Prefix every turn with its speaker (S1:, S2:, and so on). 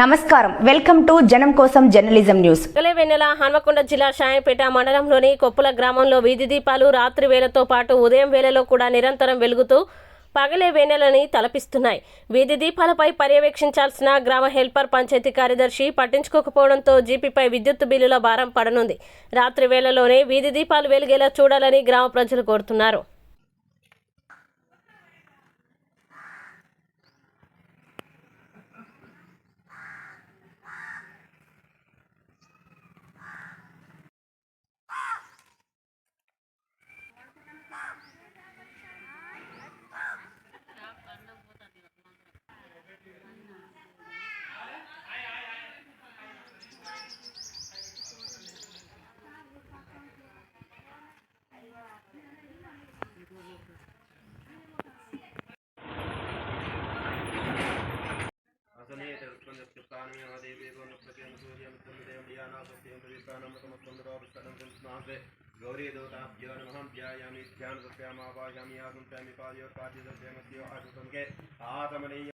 S1: నమస్కారం. Welcome to జనం కోసం జర్నలిజం న్యూస్.
S2: వెన్నెల హన్మకొండ జిల్లా షాయంపేట మండలంలోని కొప్పుల గ్రామంలో వీధి దీపాలు రాత్రి వేళతో పాటు ఉదయం వేళలో కూడా నిరంతరం వెలుగుతూ పగలే వెన్నెలని తలపిస్తున్నాయి. వీధి దీపాలపై పర్యవేక్షించాల్సిన గ్రామ హెల్పర్ పంచాయతీ కార్యదర్శి పట్టించుకోకపోవడంతో జీపీపై విద్యుత్ బిల్లుల భారం పడనుంది. రాత్రి వేళలోనే వీధి దీపాలు వెలిగేలా చూడాలని గ్రామ ప్రజలు కోరుతున్నారు.
S3: गौरी देवताभ्यो नमः ध्यायामि ध्यान सत्यामावायामि आगुंसामि पादयोर्पाद्यस्य आसुतं के आतमनीय